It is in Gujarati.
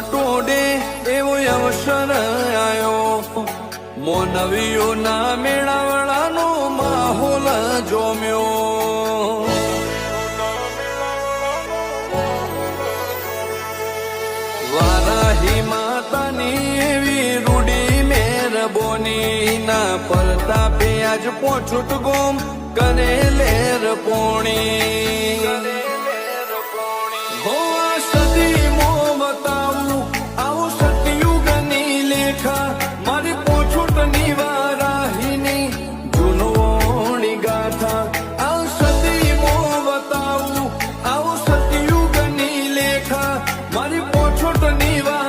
ટોડે એવો અવસર આયો. મોનવીઓના મેળાવળાનો માહોલ જોમ્યો. વારાહી માતાની એવી રૂડી મેરબોની. ના પરતાપે આજ પોછુટ ગોમ કરે લેર પોણી. ছোট নিবা